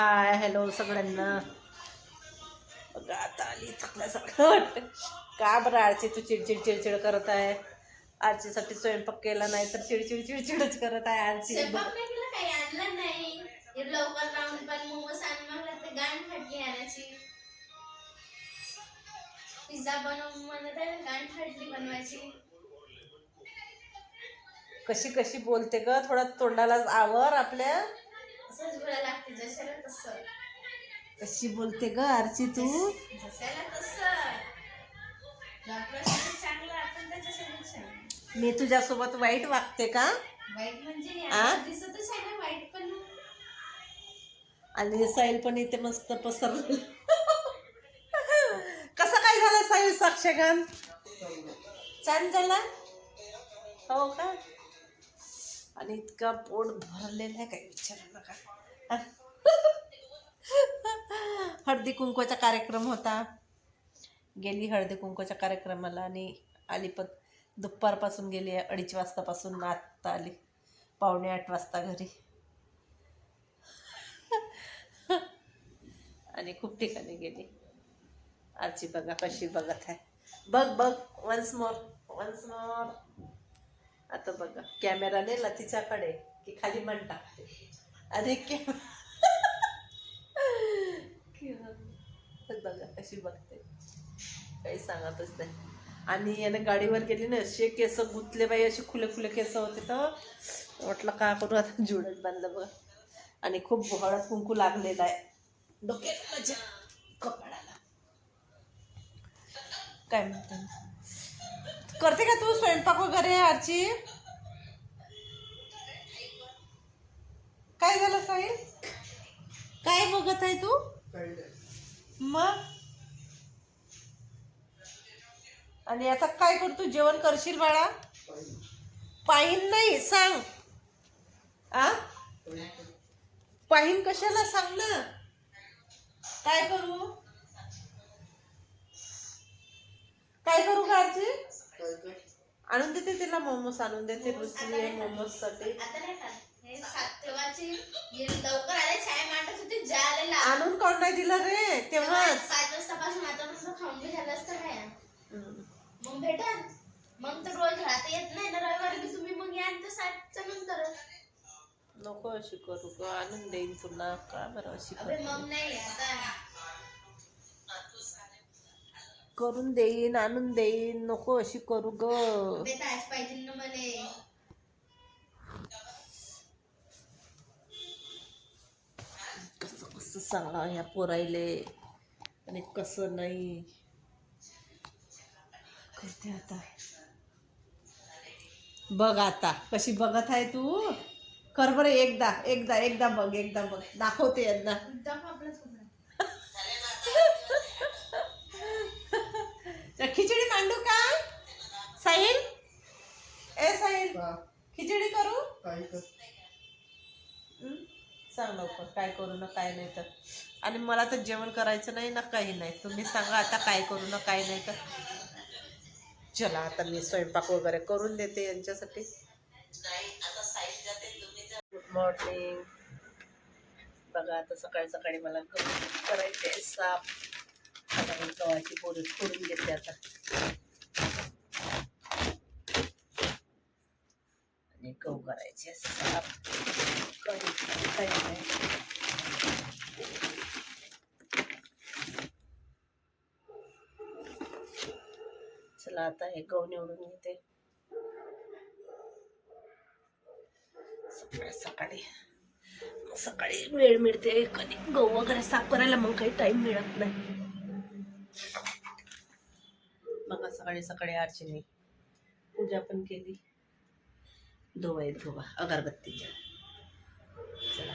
Hi hello सगळ्यांना. बघा आता आली थकल्यासारखं वाटतं का बरं आरची तू चिडचिड चिडचिड करत आहे? आरचीसाठी स्वयंपाक केला नाही तर चिडचिड चिडचिडच करत आहे आरची स्वयंपाक नाही केला काही आणलं नाही. हे लवकर राहून पण मोमोज आण म्हणलं तर गाण फाटली आणायची पिझ्झा बनव म्हणत आहे गाण फाटली बनवायची. कशी कशी बोलते ग? थोडा तोंडाला आवर आपल्या. असंच बोलायला लागते जशाला तसं. कशी बोलते ग आरची तू? जशाला तसं. आपल्यासाठी चांगलं आपण त्याच्यासाठी चांगलं. मी तुझ्यासोबत वाईट वागते का? वाईट म्हणजे आ? असं दिसतच आहे ना वाईट पण. आणि साहिल पण इथे मस्त पसरलं. कसं काय झालं साहिल साक्षगण छान झाला? हो का? आणि इतका पोट भरलेला आहे काय विचारू नका. हळदी कुंकवाचा कार्यक्रम होता. गेली हळदी कुंकवाच्या कार्यक्रमाला आणि आली पण दुपारपासून गेली अडीच वाजतापासून आत्ता आली. पावणे आठ वाजता घरी. आणि खूप ठिकाणी गेली. आजची बघा कशी बघत आहे. बघ बघ वन्स मोर वन्स मोर आता बघा कॅमेरा नेला तिच्याकडे की खाली मन टाकते. अरे कॅमेरा बघा कशी बघते. काही सांगतच नाही. आणि याने गाडीवर गेली ना असे केस गुतले बाई असे खुले खुले केस होते तर म्हटलं का करू आता जुडत बांधलं बघ. आणि खूप हळद कुंकू लागलेला आहे. डोक्यात माझ्या कपाळाला. काय म्हणतात करते का तू स्वयंपाक वगैरे आरची? काय झालं साहेब काय बघत आहे तू? मग? आणि आता काय करतो जेवण करशील बाळा? पाहिन नाही सांग. आ? पाहिन कशाला? सांग ना. काय करू? काय करू का आरची? आणून देते तिला मोमोज आणून देते रुचली आहे मोमोजसाठी आणून कोण नाही दिलं रे? तेव्हाच. पाच वाजतापासून आतापर्यंत खाऊन बी झालं असतं काय मग भेटन. मग तर रोज राहता येत नाही ना रविवारी बी तुम्ही मग या तर सातच्या नंतर. नको अशी करू ग आणून देईन तुला. का बरं अशी करते? मग नाही आता करून देईन आणून देईन. नको अशी करू ग. अबे तास पाहिजे ना मले? कसं कसं सांगा ह्या पोरायले? आणि कसं नाही? करते आता. बघ आता कशी बघत आहे तू. कर बरं एकदा एकदा एकदा बघ एकदा बघ. दाखवते यांना दाखव आपलं थोडं. तर खिचडी मांडू का साहिल साहिल खिचडी करू? सांग लवकर काय करू ना काय नाही तर. आणि मला तर जेवण करायचं नाही ना काही नाही. तुम्ही सांगा आता काय करू ना काय नाही तर. चला आता मी स्वयंपाक वगैरे करून देते यांच्यासाठी. गुड मॉर्निंग बघा आता सकाळी सकाळी मला करायचे साफ आता मी गव्हाची पोळी फोडून घेते आता आणि गहू करायचे साफ चला आता हे गहू निवडून घेते. सकाळी सकाळी. सकाळी वेळ मिळते. कधी गहू वगैरे साफ करायला मग काही टाइम मिळत नाही. बघा सकाळी सकाळी अर्चने पूजा पण केली. धुवा धुवा. अगरबत्तीच्या. चला.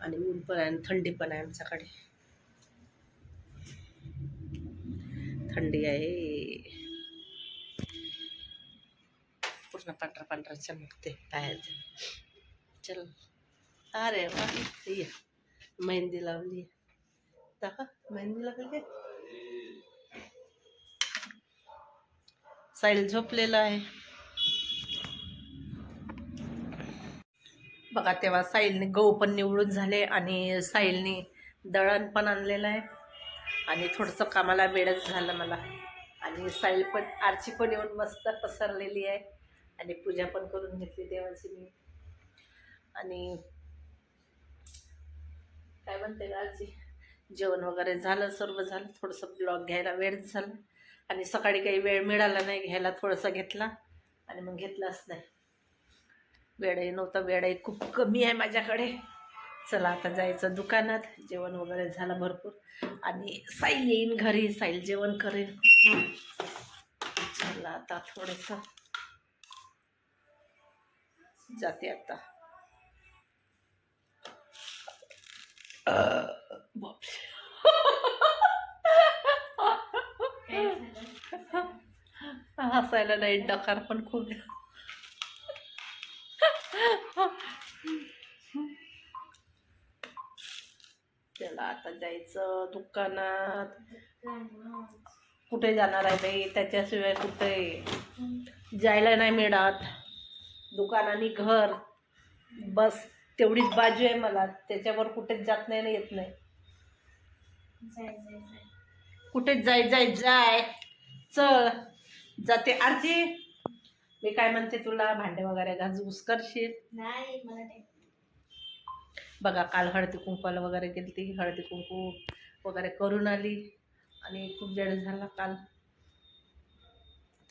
आणि ऊन पण आहे थंडी पण आहे आमच्याकडे. थंडी आहे. पूर्ण पांढरा पांढरा चमकते बाहेर. चल. अरे वा. ये. मेहंदी लावली. दाखा मेहंदी लागली साईल झोपलेला आहे. बघा तेव्हा साईलने गहू पण निवडून झाले आणि साईलने दळण पण आणलेलं आहे. आणि थोडंसं कामाला वेळच झालं मला. आणि साईल पण आरची पण येऊन मस्त पसरलेली आहे. आणि पूजा पण करून घेतली देवाची मी. आणि काय म्हणते आरची जेवण वगैरे झालं सर्व झालं. थोडंसं ब्लॉग घ्यायला वेळच झाला. आणि सकाळी काही वेळ मिळाला नाही घ्यायला थोडंसं घेतला. आणि मग घेतलाच नाही. वेळही नव्हता वेळही खूप कमी आहे माझ्याकडे. चला आता जायचं दुकानात. जेवण वगैरे झालं भरपूर. आणि साईल येईन घरी साईल जेवण करेन. चला आता थोडंसं. जाते आता. हसायला नाही डकार पण खूप त्याला आता जायचं दुकानात कुठे जाणार आहे बाई? त्याच्याशिवाय कुठे? जायला नाही मिळत. दुकान आणि घर बस तेवढीच बाजू आहे मला. त्याच्यावर कुठेच जात नाही आणि येत नाही. कुठेच जाय जाय. जाय चल. जाते. आरती मी काय म्हणते तुला? भांडे वगैरे घासूस करशील नाही मला बघा काल हळदी कुंकवाला वगैरे गेली ती हळदी कुंकू वगैरे करून आली आणि खूप वेळ झाला काल.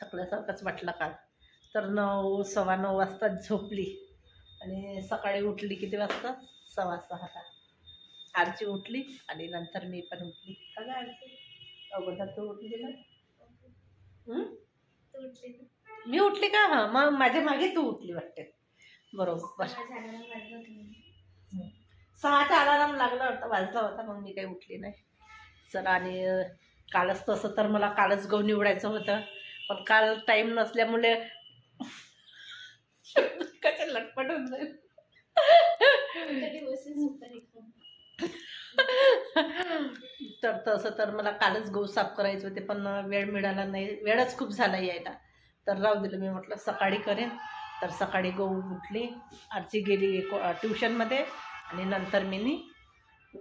थकल्यासारखंच वाटलं काल. तर नऊ सव्वा नऊ वाजता झोपली. आणि सकाळी उठली किती वाजता? सव्वा सहाला. आरची उठली आणि नंतर मी पण उठली. का आरची अगोदर तू उठली ना? तू उठली ना. मी उठली का? हां मग माझ्या मागे तू उठली वाटते. बरोबर. सहा सहाचा अलाराम लागला होता वाजला होता मग मी काही उठली नाही. चला आणि कालच तसं तर मला कालच गहू निवडायचं होतं पण काल टाईम नसल्यामुळे कशा लटपट होऊन जाईल. तर तसं तर मला कालच गहू साफ करायचे होते पण वेळ मिळाला नाही वेळच खूप झाला यायला. तर राहू दिलं मी म्हटलं सकाळी करेन. तर सकाळी गहू उठली आरची गेली ट्युशनमध्ये आणि नंतर मी नी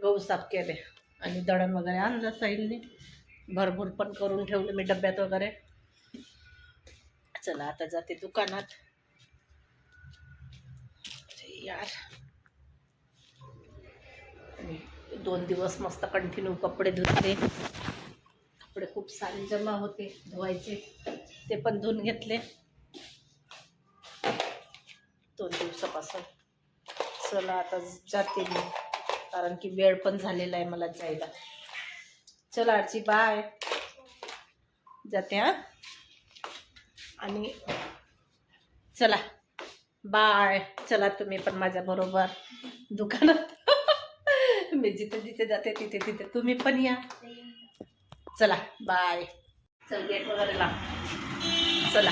गहू साफ केले. आणि दळण वगैरे आणलं साईडनी. भरपूर पण करून ठेवले मी डब्यात वगैरे. चला आता जाते दुकानात. अरे यार. आणि दोन दिवस मस्त कंटिन्यू कपडे धुतले. कपडे खूप सारे जमा होते धुवायचे. ते पण धुवून घेतले. दोन दिवसापासून. चला आता जाते मी. कारण की वेळ पण झालेला आहे मला जायला. चला आजी बाय जाते हा? आणि चला. बाय चला तुम्ही पण माझ्या बरोबर दुकानात. मी जिथे जिथे जाते तिथे तिथे तुम्ही पण या. चला बाय चल गेट वगैरे लाव. चला.